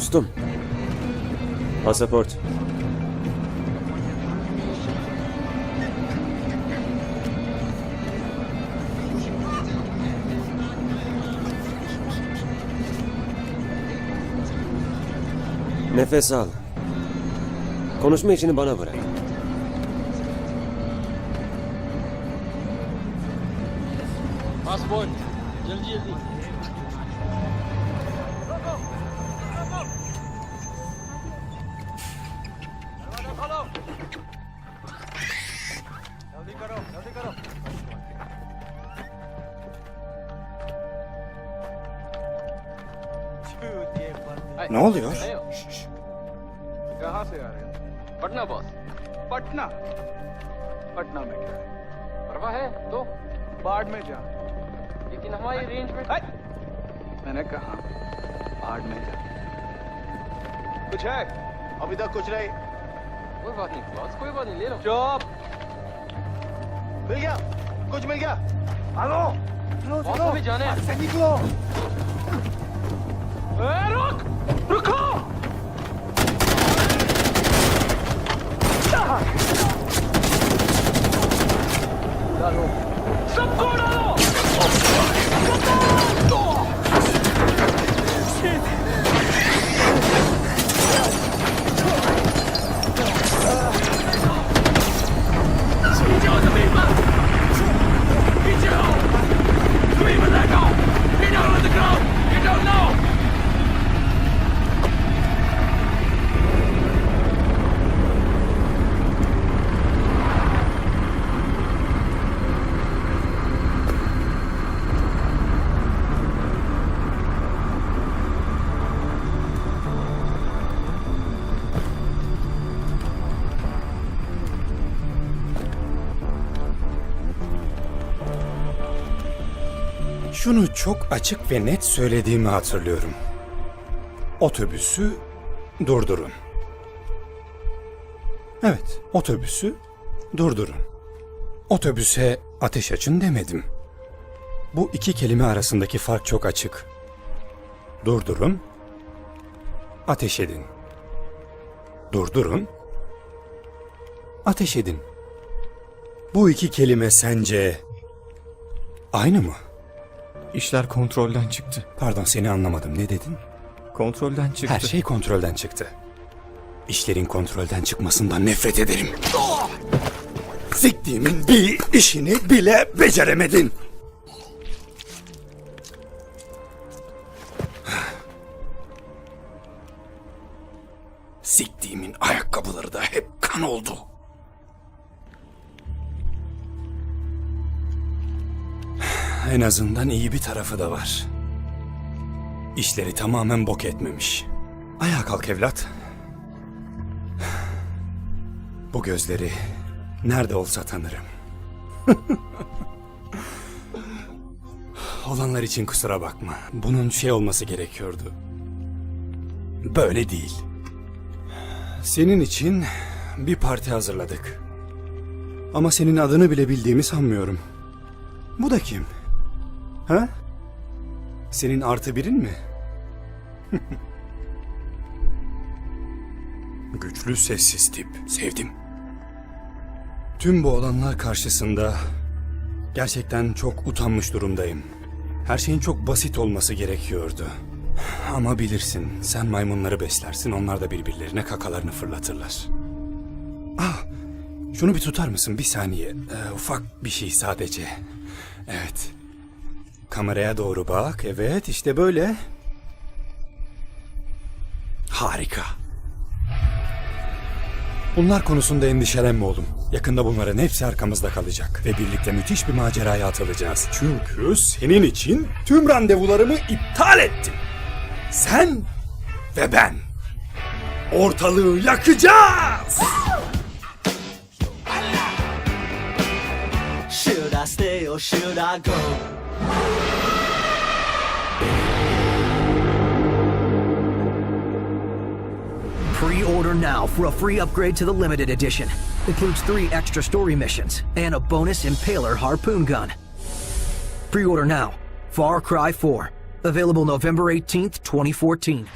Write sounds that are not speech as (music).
Dostum. Pasaport. Nefes al. Konuşma işini bana bırak. Passport. Geldi geldi. करो जल्दी करो Ne oluyor? कहाँ से आ रहे हो? पटना बॉस। पटना? पटना में क्या परवाह है तो? बाढ़ में जा। लेकिन हमारी रेंज में मैंने कहा बाढ़ में जा। कुछ है? अभी तक कुछ नहीं। कोई बात नहीं बॉस कोई बात नहीं ले लो। चुप। मिल गया कुछ मिल गया बॉस को भी जाने हैं निकलो ए, रुक रुको डालो Şunu çok açık ve net söylediğimi hatırlıyorum. Otobüsü durdurun. Evet, otobüsü durdurun. Otobüse ateş açın demedim. Bu iki kelime arasındaki fark çok açık. Durdurun, ateş edin. Durdurun, ateş edin. Bu iki kelime sence aynı mı? İşler kontrolden çıktı. Pardon seni anlamadım. Ne dedin? Kontrolden çıktı. Her şey kontrolden çıktı. İşlerin kontrolden çıkmasından nefret ederim. Siktiğimin bir işini bile beceremedin. Siktiğimin ayakkabıları da hep kan oldu. En azından iyi bir tarafı da var. İşleri tamamen bok etmemiş. Ayağa kalk evlat. Bu gözleri nerede olsa tanırım. (laughs) Olanlar için kusura bakma. Bunun şey olması gerekiyordu. Böyle değil. Senin için bir parti hazırladık. Ama senin adını bile bildiğimi sanmıyorum. Bu da kim? Ha? Senin artı birin mi? (laughs) Güçlü sessiz tip. Sevdim. Tüm bu olanlar karşısında gerçekten çok utanmış durumdayım. Her şeyin çok basit olması gerekiyordu. Ama bilirsin, sen maymunları beslersin, onlar da birbirlerine kakalarını fırlatırlar. Ah, şunu bir tutar mısın bir saniye? Ee, ufak bir şey sadece. Evet. Kameraya doğru bak. Evet işte böyle. Harika. Bunlar konusunda endişelenme oğlum. Yakında bunların hepsi arkamızda kalacak. Ve birlikte müthiş bir maceraya atılacağız. Çünkü senin için tüm randevularımı iptal ettim. Sen ve ben. Ortalığı yakacağız. Should I stay or should I go? Pre-order now for a free upgrade to the limited edition. Includes three extra story missions and a bonus Impaler harpoon gun. Pre-order now. Far Cry 4. Available November 18th, 2014.